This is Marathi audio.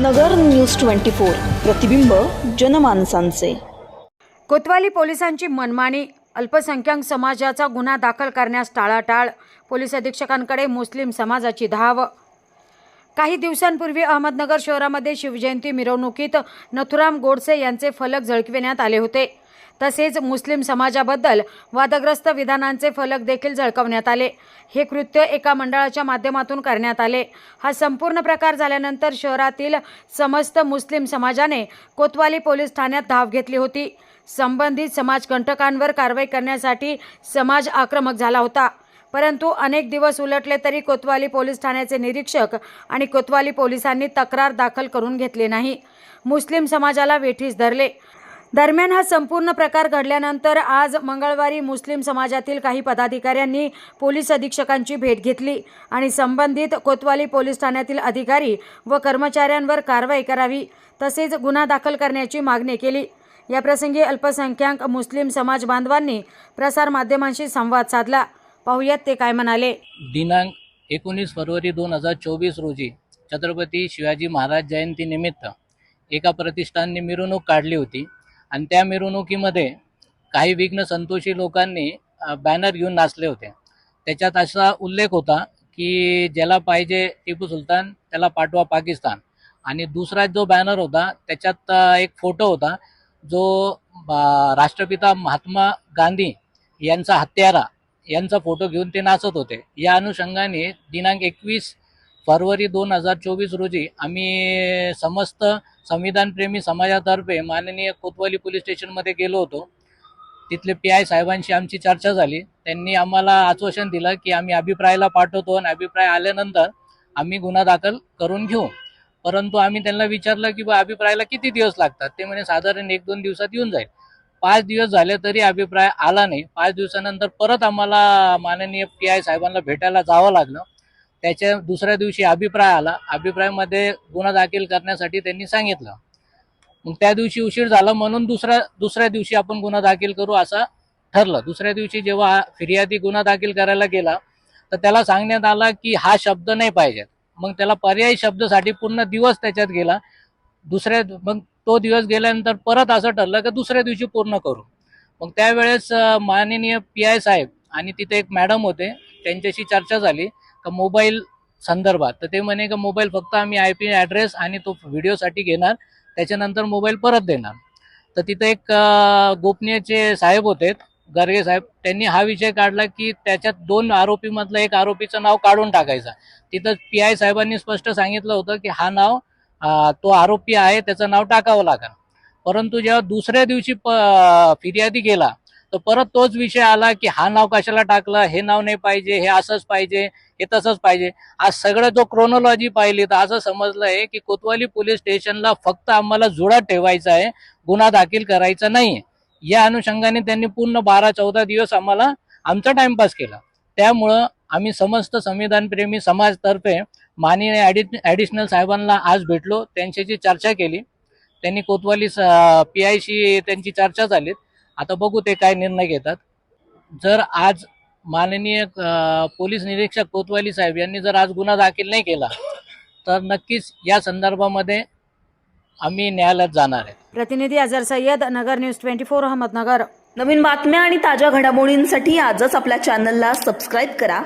नगर न्यूज ट्वेंटी फोर. प्रतिबिंब जनमानसांचे. कोतवाली पोलिसांची मनमानी. अल्पसंख्याक समाजाचा गुन्हा दाखल करण्यास टाळाटाळ. पोलीस अधीक्षकांकडे मुस्लिम समाजाची धाव. काही दिवसांपूर्वी अहमदनगर शहरामध्ये शिवजयंती मिरवणुकीत नथुराम गोडसे यांचे फलक झळकविण्यात आले होते. तसेच मुस्लिम समाजाबद्दल वादग्रस्त विधानांचे फलक देखील झळकवण्यात आले. हे कृत्य एका मंडळाच्या माध्यमातून करण्यात आले. हा संपूर्ण प्रकार झाल्यानंतर शहरातील समस्त मुस्लिम समाजाने कोतवाली पोलीस ठाण्यात धाव घेतली होती. संबंधित समाजकंटकांवर कारवाई करण्यासाठी समाज आक्रमक झाला होता. परंतु अनेक दिवस उलटले तरी कोतवाली पोलीस ठाण्याचे निरीक्षक आणि कोतवाली पोलिसांनी तक्रार दाखल करून घेतली नाही. मुस्लिम समाजाला वेठीस धरले. दरम्यान हा संपूर्ण प्रकार घडल्यानंतर आज मंगळवारी मुस्लिम समाजातील काही पदाधिकाऱ्यांनी पोलीस अधीक्षकांची भेट घेतली आणि संबंधित कोतवाली पोलीस ठाण्यातील अधिकारी व कर्मचाऱ्यांवर कारवाई करावी तसेच गुन्हा दाखल करण्याची मागणी केली. याप्रसंगी अल्पसंख्याक मुस्लिम समाज बांधवांनी प्रसारमाध्यमांशी संवाद साधला. पाहुयात ते काय म्हणाले. दिनांक एकोणीस फरवरी दोन हजार चोवीस रोजी छत्रपती शिवाजी महाराज जयंतीनिमित्त एका प्रतिष्ठानने मिरवणूक काढली होती. आणि त्या मिरवणुकीमध्ये काही विघ्न संतोषी लोकांनी बॅनर घेऊन नाचले होते. त्याच्यात असा उल्लेख होता की ज्याला पाहिजे टिपू सुलतान त्याला पाठवा पाकिस्तान. आणि दुसरा जो बॅनर होता त्याच्यात एक फोटो होता जो राष्ट्रपिता महात्मा गांधी यांचा हत्यारा यांचा फोटो घेऊन ते नाचत होते. या अनुषंगाने दिनांक एकवीस फरवरी दोन हजार चोवीस रोजी आम्ही समस्त संविधानप्रेमी समाजातर्फे माननीय कोतवाली पोलीस स्टेशनमध्ये गेलो होतो. तिथले पी आय साहेबांशी आमची चर्चा झाली. त्यांनी आम्हाला आश्वासन दिलं की आम्ही अभिप्रायाला पाठवतो आणि अभिप्राय आल्यानंतर आम्ही गुन्हा दाखल करून घेऊ. परंतु आम्ही त्यांना विचारलं की बा अभिप्रायाला किती दिवस लागतात? ते म्हणे साधारण एक दोन दिवसात येऊन जाईल. पाच दिवस झाले तरी अभिप्राय आला नाही. पाच दिवसानंतर परत आम्हाला माननीय पी आय साहेबांना भेटायला जावं लागलं. त्याच्या दुसऱ्या दिवशी अभिप्राय आला. अभिप्रायामध्ये गुन्हा दाखल करण्यासाठी त्यांनी सांगितलं. मग त्या दिवशी उशीर झाला म्हणून दुसऱ्या दुसऱ्या दिवशी आपण गुन्हा दाखल करू असं ठरलं. दुसऱ्या दिवशी जेव्हा फिर्यादी गुन्हा दाखल करायला गेला तर त्याला सांगण्यात आला की हा शब्द नाही पाहिजे. मग त्याला पर्यायी शब्दासाठी पूर्ण दिवस त्याच्यात गेला. दुसऱ्या मग तो दिवस गेल्यानंतर परत असं ठरलं की दुसऱ्या दिवशी पूर्ण करू. मग त्यावेळेस माननीय पी आय साहेब आणि तिथे एक मॅडम होते त्यांच्याशी चर्चा झाली. का मोबाईल संदर्भात? तर ते म्हणे का मोबाईल फक्त आम्ही आय पी ॲड्रेस आणि तो व्हिडिओसाठी घेणार त्याच्यानंतर मोबाईल परत देणार. तर तिथं एक गोपनीयचे साहेब होते गर्गे साहेब त्यांनी हा विषय काढला की त्याच्यात दोन आरोपीमधलं एक आरोपीचं नाव काढून टाकायचं. तिथं पी आय साहेबांनी स्पष्ट सांगितलं होतं की हा नाव तो आरोपी आहे त्याचं नाव टाकावं लागेल. परंतु जेव्हा दुसऱ्या दिवशी प फिर्यादी गेला तर परत तोच विषय आला की हा नाव कशाला टाकलं हे नाव नाही पाहिजे हे असंच पाहिजे हे तसंच पाहिजे. आज सगळं जो क्रोनॉलॉजी पाहिली तर असं समजलं आहे की कोतवाली पोलीस स्टेशनला फक्त आम्हाला जुडा ठेवायचा आहे गुन्हा दाखल करायचा नाही. या अनुषंगाने त्यांनी पूर्ण बारा चौदा दिवस आम्हाला आमचा टाइमपास केला. त्यामुळं आम्ही समस्त संविधानप्रेमी समाजतर्फे माननीय ॲडि ॲडिशनल साहेबांना आज भेटलो त्यांच्याशी चर्चा केली. त्यांनी कोतवाली पी आयशी त्यांची चर्चा झाली आता बघू ते काय निर्णय घेतात. जर आज माननीय पोलीस निरीक्षक कोतवाली साहेब यांनी जर आज गुन्हा दाखल नाही केला तर नक्कीच या संदर्भामध्ये आम्ही न्यायालयात जाणार आहे. प्रतिनिधी Azhar Sayyad Nagar news twenty four Ahmednagar. नवीन बातम्या आणि ताज्या घडामोडींसाठी आजच आपल्या चॅनलला सबस्क्राईब करा.